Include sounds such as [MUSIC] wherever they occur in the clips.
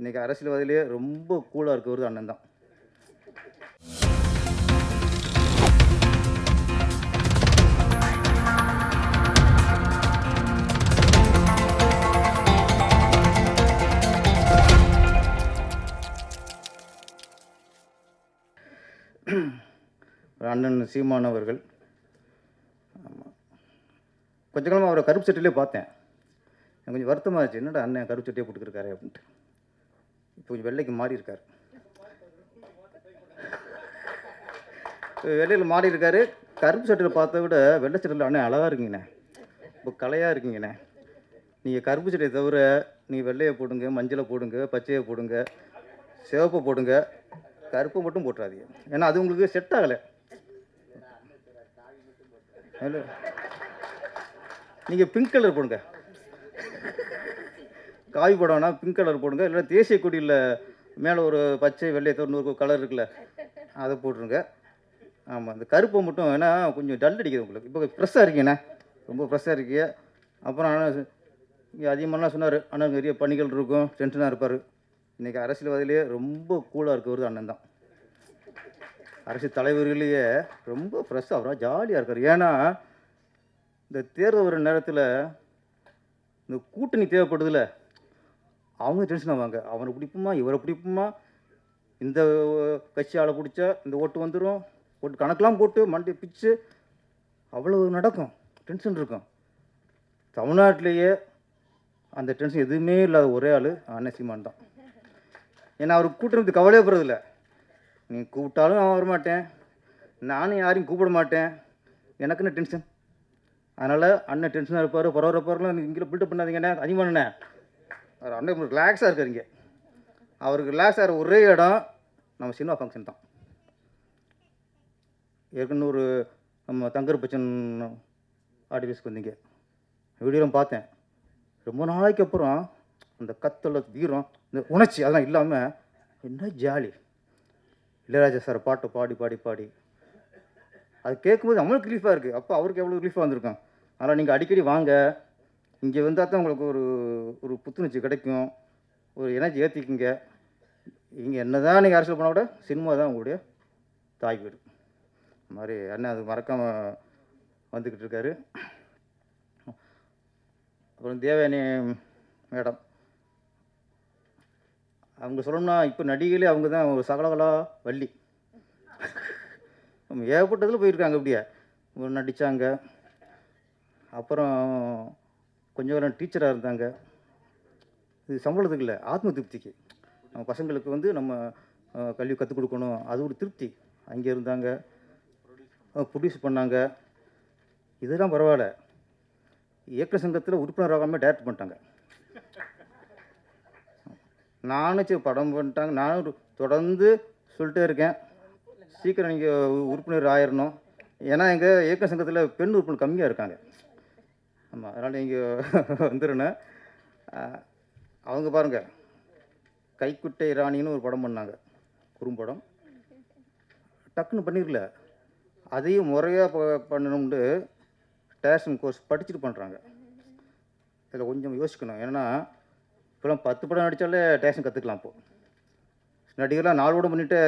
இன்றைக்கி அரசியல்வாதியிலே ரொம்ப கூலாக இருக்கிறது அண்ணன் தான். அண்ணன் சீமான் அவர்கள். ஆமாம் கொஞ்ச காலமாக அவரை கருப்பு சட்டையிலே பார்த்தேன். கொஞ்சம் வருத்தமாக இருந்துச்சு. என்னடா அண்ணன் கருப்பு சட்டையை போட்டுக்கிருக்காரு அப்படின்ட்டு. இப்போ கொஞ்சம் வெள்ளைக்கு மாறி இருக்கார் வெள்ளையில் மாறி இருக்காரு கருப்பு சட்டையில் பார்த்த விட வெள்ளை சட்டையில் அண்ணன் அழகாக இருக்கீங்கண்ணே. இப்போ கலையாக இருக்கீங்கண்ணே. நீங்கள் கருப்பு சட்டையை தவிர நீங்கள் வெள்ளையை போடுங்க மஞ்சளை போடுங்க பச்சையை போடுங்க சிவப்பை போடுங்க கருப்பை மட்டும் போட்டுறாதீங்க. ஏன்னா அது உங்களுக்கு செட் ஆகலை. நீங்கள் பிங்க் கலர் போடுங்க. காவி போடணும்னா பிங்க் கலர் போடுங்க. இல்லை தேசிய கொடியில் மேலே ஒரு பச்சை வெள்ளை தொண்ணூறு கலர் இருக்குல்ல அதை போட்டுருங்க. ஆமாம் இந்த கருப்பை மட்டும் ஏன்னா கொஞ்சம் டல் அடிக்குது உங்களுக்கு. இப்போ ஃப்ரெஷ்ஷாக இருக்கீங்கண்ணே ரொம்ப ஃப்ரெஷ்ஷாக இருக்கீங்க. அப்புறம் ஆனால் இங்கே அதிகமாகலாம் சொன்னார் அண்ணன் நிறைய பணிகள் இருக்கும் டென்ஷனாக இருப்பார். இன்றைக்கி அரசியல்வாதிலேயே ரொம்ப கூலாக இருக்கிறது அண்ணன் தான். அரசியல் தலைவர்களையே ரொம்ப ஃப்ரெஷ்ஷாக அவராக ஜாலியாக இருக்கார். ஏன்னா இந்த தேர்தல் வர நேரத்தில் இந்த கூட்டணி தேவைப்படுதுல அவங்க டென்ஷன் ஆவாங்க. அவனை பிடிப்புமா இவரை பிடிப்புமா? இந்த கட்சி ஆளை பிடிச்சா இந்த ஓட்டு வந்துடும் ஓட்டு கணக்கெலாம் போட்டு மண்டி பிச்சு அவ்வளோ நடக்கும். டென்ஷன் இருக்கும். தமிழ்நாட்டிலேயே அந்த டென்ஷன் எதுவுமே இல்லாத ஒரே ஆள் அண்ணன் சீமான் தான். ஏன்னா அவர் கூட்டணி கவலையே போகிறதில்ல நீ கூப்பிட்டாலும் நான் வரமாட்டேன். நானும் யாரையும் கூப்பிட மாட்டேன். எனக்குன்னு டென்ஷன் அதனால் அண்ணன் டென்ஷனாக இருப்பார் பரவாயில்லப்பாரெலாம் இங்கே பில்டப் பண்ணாதீங்கண்ணே அதிகமானண்ணே அவர் அண்ணன் ரிலாக்ஸாக இருக்கார் இங்கே அவருக்கு ரிலாக்ஸ் ஆகிற ஒரே இடம் நம்ம சினிமா ஃபங்க்ஷன் தான். ஏற்கனவே ஒரு நம்ம தங்கர் பச்சன் ஆர்டிஃபிஸ்க்கு வந்தீங்க. வீடியோலாம் பார்த்தேன். ரொம்ப நாளைக்கு அப்புறம் அந்த கத்தல வீரம் இந்த உணர்ச்சி அதெல்லாம் இல்லாமல் என்ன ஜாலி இளையராஜா சார் பாட்டை பாடி பாடி பாடி. அது கேட்கும்போது நம்மளுக்கு ரிலீஃபாக இருக்குது அப்போ அவருக்கு எவ்வளோ ரிலீஃபாக வந்திருக்கும். அதனால் நீங்கள் அடிக்கடி வாங்க. இங்கே வந்தால் தான் உங்களுக்கு ஒரு ஒரு புத்துணர்ச்சி கிடைக்கும். ஒரு எனர்ஜி ஏற்றிக்கிங்க இங்கே என்ன தான் நீங்கள் அரசியல் பண்ணால் கூட சினிமா தான் உங்களுடைய தாய் வீடு இந்த மாதிரி அண்ணன் அது மறக்காமல் வந்துக்கிட்டு இருக்காரு. அப்புறம் தேவயானி மேடம். அவங்க சொல்லணும்னா இப்போ நடிகையிலே அவங்க தான் ஒரு சகலகலா வள்ளி. ஏகப்பட்டதில் போயிருக்காங்க அப்படியே. ஒரு நடித்தாங்க அப்புறம் கொஞ்ச காலம் டீச்சராக இருந்தாங்க. இது சம்பளத்துக்கு இல்லை ஆத்ம திருப்திக்கு நம்ம பசங்களுக்கு வந்து நம்ம கல்வி கற்றுக் கொடுக்கணும். அது ஒரு திருப்தி. அங்கே இருந்தாங்க. ப்ரொடியூஸ் பண்ணாங்க. இதெல்லாம் பரவாயில்ல. இயக்க சங்கத்தில் உறுப்பினர் ஆகாமல் டேரக்ட் பண்ணிட்டாங்க. நானும் சரி படம் பண்ணிட்டாங்க. நானும் தொடர்ந்து சொல்லிட்டே இருக்கேன். சீக்கிரம் நீங்கள் உறுப்பினர் ஆயிடணும் ஏன்னா எங்கள் இயக்க சங்கத்தில் பெண் உறுப்பினர் கம்மியாக இருக்காங்க. ஆமாம் அதனால் நீங்கள் [LAUGHS] வந்துடணும் அவங்க பாருங்கள் கைக்குட்டை ராணின்னு ஒரு படம் பண்ணாங்க. குறும்படம் டக்குன்னு பண்ணிடல அதையும் முறையாக பண்ணணும்னு டேஷன் கோர்ஸ் படிச்சுட்டு பண்ணுறாங்க இதில் கொஞ்சம் யோசிக்கணும். ஏன்னா இப்போலாம் பத்து படம் நடித்தாலே டேஷன் கற்றுக்கலாம் இப்போது நடிகர்லாம் நாலு படம் பண்ணிவிட்டு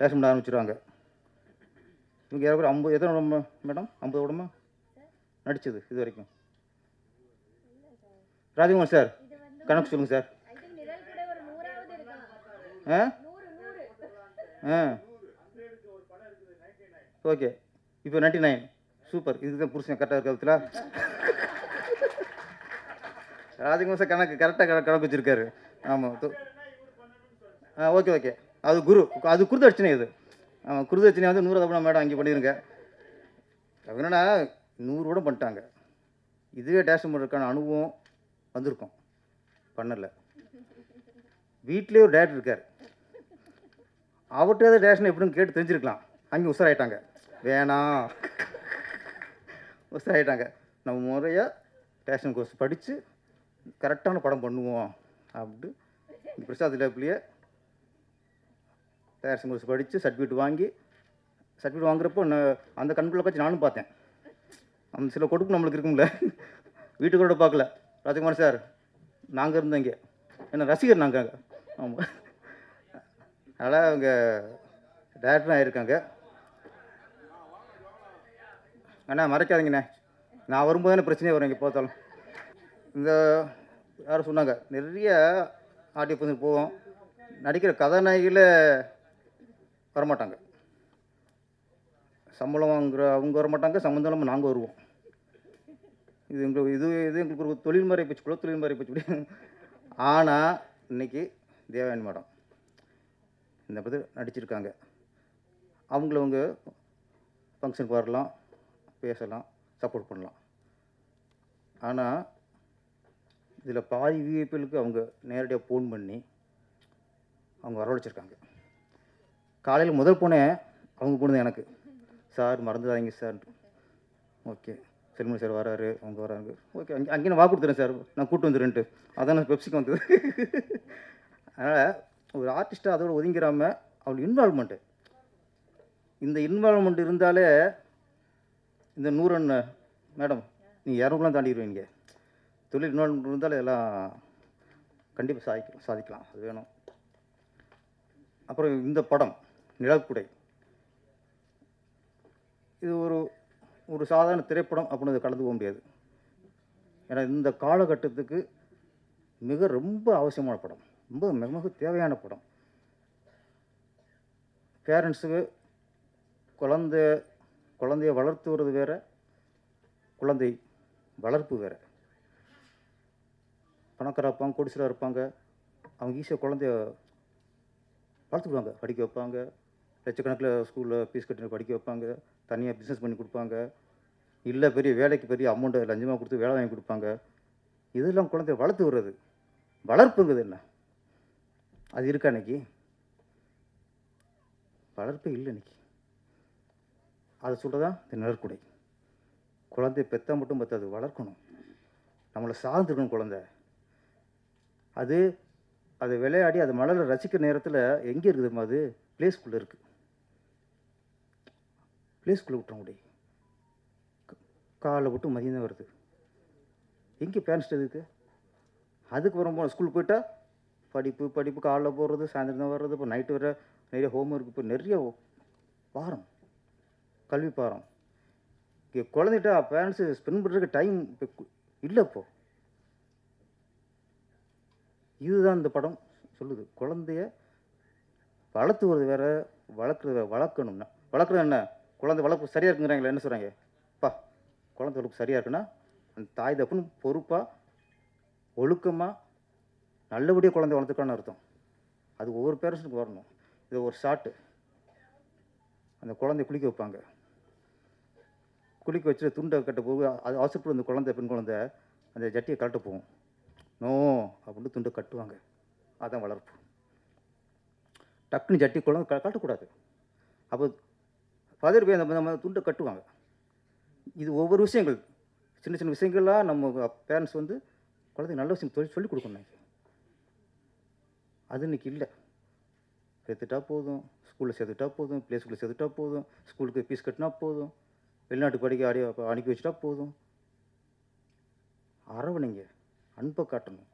டேஷன் பண்ண ஆரம்பிச்சிடுவாங்க இவங்க யாரும் ஐம்பது எத்தனை மேடம்? ஐம்பது படமா? நடித்தது இது வரைக்கும். ராஜகுமார் சார் கணக்கு சொல்லுங்கள் சார். ஆ? ஆ. ஓகே. இப்போ நைன்டி நைன் சூப்பர். இதுக்கு தான் புருஷன் கரெக்டாக இருக்கிறதுல ராஜகுமார் சார் கணக்கு கரெக்டாக கணக்கு வச்சுருக்காரு. ஆமாம் ஆ ஓகே ஓகே. அது குரு அது குருதட்சணை இது. ஆமாம் குருதட்சணை வந்து நூறு தப்பு மேடம் அங்கே பண்ணிடுங்க அது என்னன்னா நூறு கூட பண்ணிட்டாங்க. இதுவே டேஷன் பண்ணுறதுக்கான அனுபவம் வந்திருக்கும். பண்ணலை. வீட்டிலே ஒரு டேட் இருக்கார். அவர்கிட்ட டேஷன் எப்படின்னு கேட்டு தெரிஞ்சிருக்கலாம். அங்கே உசராயிட்டாங்க வேணாம் உசராயிட்டாங்க நம்ம முறையாக டேஷன் கோர்ஸ் படித்து கரெக்டான படம் பண்ணுவோம். அப்படின்ட்டு பிரசாத் லேப்லேயே டேஷன் கோர்ஸ் படித்து சர்டிஃபிகேட் வாங்கி சர்டிஃபிகேட் வாங்குறப்போ நான் அந்த கண்குள்ள வச்சு நானும் பார்த்தேன். அந்த சில கொடுப்பு நம்மளுக்கு இருக்கும்ல. வீட்டுக்கூட பார்க்கல. ராஜகுமார் சார் நாங்கள் இருந்தோம் இங்கே. என்ன ரசிகர் நாங்கள் ஆமாம் அதனால் அவங்க டேரக்டரும் ஆகியிருக்காங்க அண்ணா மறைக்காதீங்கண்ணே. நான் வரும்போது தானே பிரச்சனையே வரும் இங்கே பார்த்தாலும். இந்த யாரும் சொன்னாங்க நிறைய ஆடியோ போவோம் நடிக்கிற கதாநாயகியில் வரமாட்டாங்க. சம்பளம் வாங்குற அவங்க வரமாட்டாங்க சம்மந்தம் இல்லாமல் நாங்கள் வருவோம். இது எங்களுக்கு இது இது எங்களுக்கு ஒரு தொழில் பேச்சு கூட தொழில்முறை தொழில் மாதிரி ஆனால் இன்னைக்கு தேவயானி மேடம். இந்த பற்றி நடிச்சிருக்காங்க. அவங்கள அவங்க ஃபங்க்ஷனுக்கு வரலாம் பேசலாம் சப்போர்ட் பண்ணலாம். ஆனால் இதில் பாதி விஐபிகளுக்கு அவங்க நேரடியாக ஃபோன் பண்ணி அவங்க வரவழைச்சிருக்காங்க. காலையில் முதல் போனே அவங்க போனது எனக்கு. சார் மறந்துடாதீங்க சார். ஓகே. செல்மணி சார் வராரு அவங்க வராங்க. ஓகே அங்கே அங்கே நான் வாக்கு கொடுத்துறேன் சார். நான் கூப்பிட்டு வந்துடுறேன்ட்டு. அதான் நான் பெப்சிக்கு வந்தது. அதனால் ஒரு ஆர்டிஸ்ட்டாக அதோட ஒதுங்கிறாமல் அவள் இன்வால்மெண்ட்டு இந்த இன்வால்மெண்ட் இருந்தாலே இந்த நூறன் மேடம் நீங்கள் இரநூறுலாம் தாண்டிடுவீங்க. தொழில் இன்வால்மெண்ட் இருந்தாலே எல்லாம் கண்டிப்பாக சாதிக்கலாம் சாதிக்கலாம். அது வேணும். அப்புறம் இந்த படம் நிழற்குடை இது ஒரு ஒரு சாதாரண திரைப்படம் அப்படின்னு அதை கலந்து போக முடியாது. ஏன்னா இந்த காலகட்டத்துக்கு மிக ரொம்ப அவசியமான படம். ரொம்ப மிக மிக தேவையான படம். பேரண்ட்ஸுக்கு குழந்த குழந்தைய வளர்த்துவது வேற குழந்தை வளர்ப்பு வேற. பணக்காராக இருப்பாங்க கோடிசலாக இருப்பாங்க அவங்க ஈஸியாக குழந்தைய வளர்த்துக்குவாங்க படிக்க வைப்பாங்க. லட்சக்கணக்கில் ஸ்கூலில் ஃபீஸ் கட்டின படிக்க வைப்பாங்க. தனியாக பிஸ்னஸ் பண்ணி கொடுப்பாங்க. இல்லை பெரிய வேலைக்கு பெரிய அமௌண்ட்டை லஞ்சமாக கொடுத்து வேலை வாங்கி கொடுப்பாங்க. இதெல்லாம் குழந்தைய வளர்த்து விடுறது. வளர்ப்புங்கிறது என்ன? அது இருக்கா இன்னைக்கு? வளர்ப்பே இல்லை இன்னைக்கு. அதை சொல்கிறதா இந்த நிழற்குடை. குழந்தைய பெற்ற மட்டும் பற்றாது வளர்க்கணும். நம்மளை சார்ந்துருக்கணும் குழந்த. அது அதை விளையாடி அது மலரை ரசிக்கிற நேரத்தில் எங்கே இருக்குதுமா அது? ப்ளே ஸ்கூலில் இருக்குது பிளேஸ்குள்ளே ஸ்கூலில் விட்டுற முடியும் காலை விட்டு மதியம் தான் வருது. எங்கே பேரண்ட்ஸ் எதுக்கு? அதுக்கு வரும் ஸ்கூல் போயிட்டா படிப்பு படிப்பு காலைல போகிறது சாயந்தரம் தான் வர்றது இப்போ நைட்டு வர நிறைய ஹோம்ஒர்க் இப்போ நிறைய பாரம் கல்வி பாரம் இங்கே குழந்தைகிட்ட பேரண்ட்ஸு ஸ்பெண்ட் பண்ணுறதுக்கு டைம் இப்போ இல்லை இப்போ. இதுதான் இந்த படம் சொல்லுது. குழந்தைய வளர்த்துவது வேற வளர்க்குறது வளர்க்கணும்னா வளர்க்குறது என்ன? குழந்தை வளர்ப்பு சரியாக இருக்குங்கிறாங்களே என்ன சொல்கிறாங்க பா குழந்தை வளர்ப்பு சரியாக இருக்குன்னா அந்த தாய் தப்புன்னு பொறுப்பாக ஒழுக்கமாக நல்லபடியாக குழந்தை வளர்த்துக்கான்னு அர்த்தம். அது ஒவ்வொரு பேரண்ட்ஸுக்கு வரணும். இது ஒரு ஷாட்டு அந்த குழந்தைய குளிக்க வைப்பாங்க. குளிக்க வச்சுட்டு துண்டை கட்ட போக அது அவசரப்பட்டு அந்த குழந்தை பெண் குழந்தை அந்த ஜட்டியை கழட்ட போகும். நோ அப்படின்னு துண்டை கட்டுவாங்க. அதான் வளர்ப்பு. டக்குன்னு ஜட்டி குழந்தை க- கட்டக்கூடாது அப்போ பதவி போய் அந்த நம்ம துண்டை கட்டுவாங்க. இது ஒவ்வொரு விஷயங்கள். சின்ன சின்ன விஷயங்கள்லாம் நம்ம பேரண்ட்ஸ் வந்து குழந்தைங்க நல்ல விஷயம் சொல்லி சொல்லிக் கொடுக்கணும் அது இன்னைக்கு இல்லை. சேர்த்துட்டா போதும். ஸ்கூலில் சேர்த்துட்டா போதும். ப்ளே ஸ்கூலில் சேர்த்துட்டா போதும். ஸ்கூலுக்கு ஃபீஸ் கட்டினா போதும். வெளிநாட்டு படிக்க அடி அனுப்பி வச்சுட்டா போதும். அரவணைங்க. அன்பை காட்டணும்.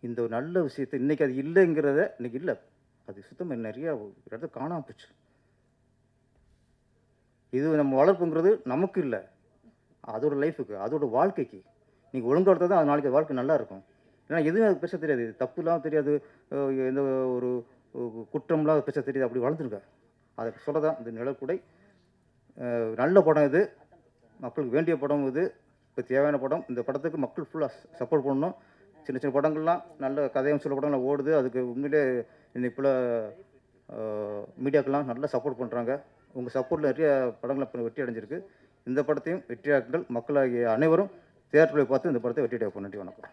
இந்த ஒரு நல்ல விஷயத்தை இன்றைக்கி அது இல்லைங்கிறத இன்றைக்கி இல்லை. அது சுத்தமாக நிறையா இடத்த காணாம போச்சு. இது நம்ம வளர்ப்புங்கிறது நமக்கு இல்லை. அதோட லைஃபுக்கு அதோட வாழ்க்கைக்கு. நீங்கள் ஒழுங்கா எடுத்தால் தான் அது நாளைக்கு அது வாழ்க்கை நல்லா இருக்கும். ஏன்னா எதுவும் அது பேச தெரியாது. தப்புலாம் தெரியாது. எந்த ஒரு குற்றம்லாம் பேச தெரியாது. அப்படி வளர்ந்துருங்க. அதை சொல்லதான் இந்த நிழற்குடை. நல்ல படம் இது. மக்களுக்கு வேண்டிய படம் இது. இப்போ தேவையான படம். இந்த படத்துக்கு மக்கள் ஃபுல்லாக சப்போர்ட் பண்ணணும். சின்ன சின்ன படங்கள்லாம் நல்ல கதையும் சில படங்கள்லாம் ஓடுது. அதுக்கு உண்மையிலே இன்னைக்கு மீடியாக்கெல்லாம் நல்லா சப்போர்ட் பண்ணுறாங்க உங்கள் சப்போர்ட்டில் நிறைய படங்கள் இப்போ வெற்றி அடைஞ்சிருக்கு. இந்த படத்தையும் வெற்றியாக்குங்கள் மக்களாகிய அனைவரும் தேட்டரில் பார்த்து இந்த படத்தை வெற்றி அடைய நன்றி வணக்கம்.